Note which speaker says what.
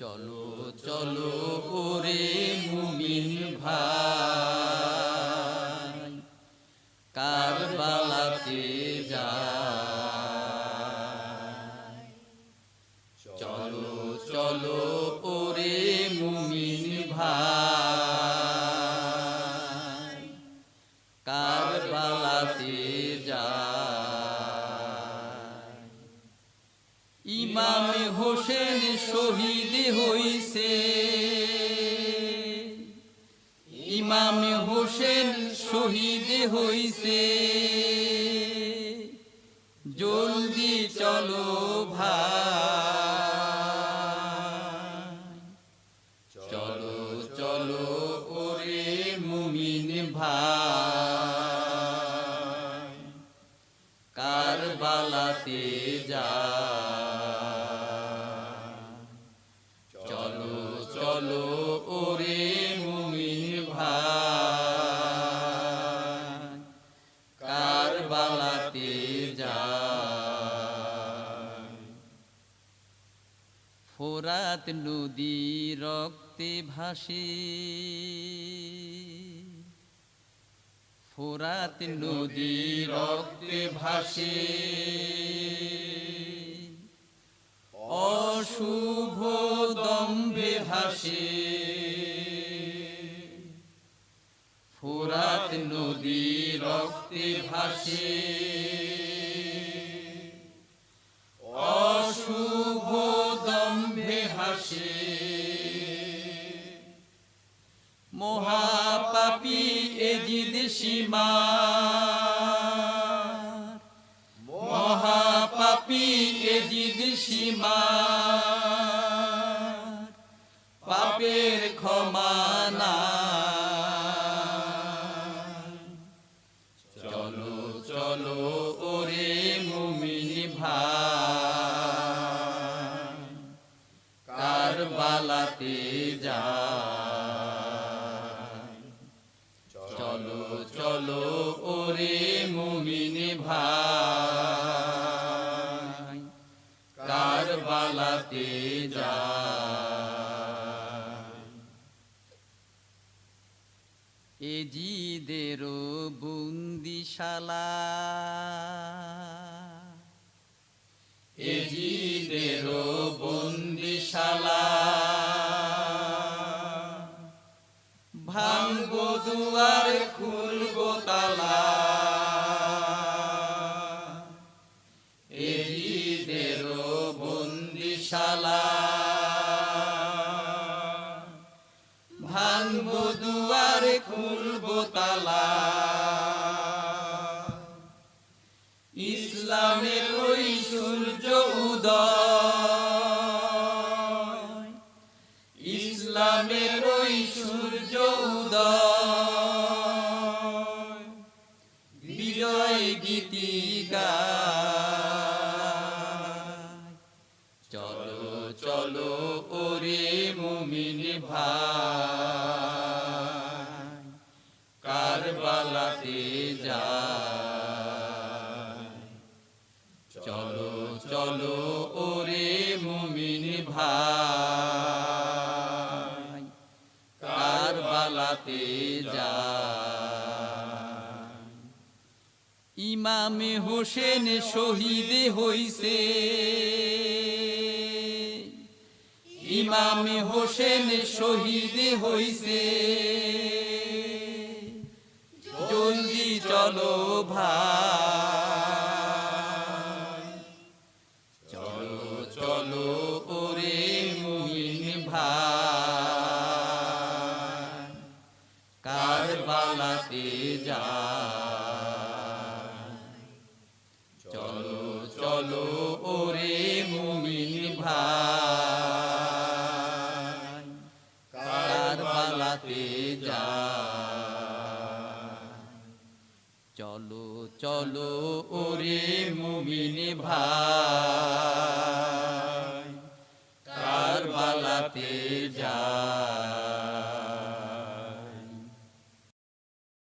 Speaker 1: চলো চলো ওরে মুমিন ভাই। কারবালাতে যা চলো চলো ওরে মুমিন ভাই। ইমাম হোসেন শহীদ হইছে। ইমাম হোসেন শহীদ হইছে। জলদি চলো ভাই। চলো চলো ওরে মুমিন ভাই। কারবালাতে যায় ফোরাত নদী রক্তে ভাসে। ফোরাত নদী রক্তে ভাসে। অশুভ দম্ভে ভাসে। ফোরাত নদী রক্তে ভাসে। মহাপাপী এজিদ সীমা। মহাপাপী এজিদ সীমা। পাপের ক্ষমা নাই। চলো চলো ওরে মুমিন ভাই। কারবালাতে যায় চলো ওরে মুমিন ভাই কারবালাতে যায় এজিদের বন্দিশালা এজিদের বন্দিশালা ভাঙব দুয়ার খুলব ভাঙব দুয়ার খুলব তালা। ইসলামের ওই সূর্য উদয়। ইসলামের ওই সূর্য বিজয় গীতি গায়। চলো চলো ওরে মুমিন ভাই। ইমামে হোসেন শহীদ হইছে। ইমামে হোসেন শহীদ হইছে। জলদি চলো ভাই। যায় চলো চলো ওরে মুমিন ভাই।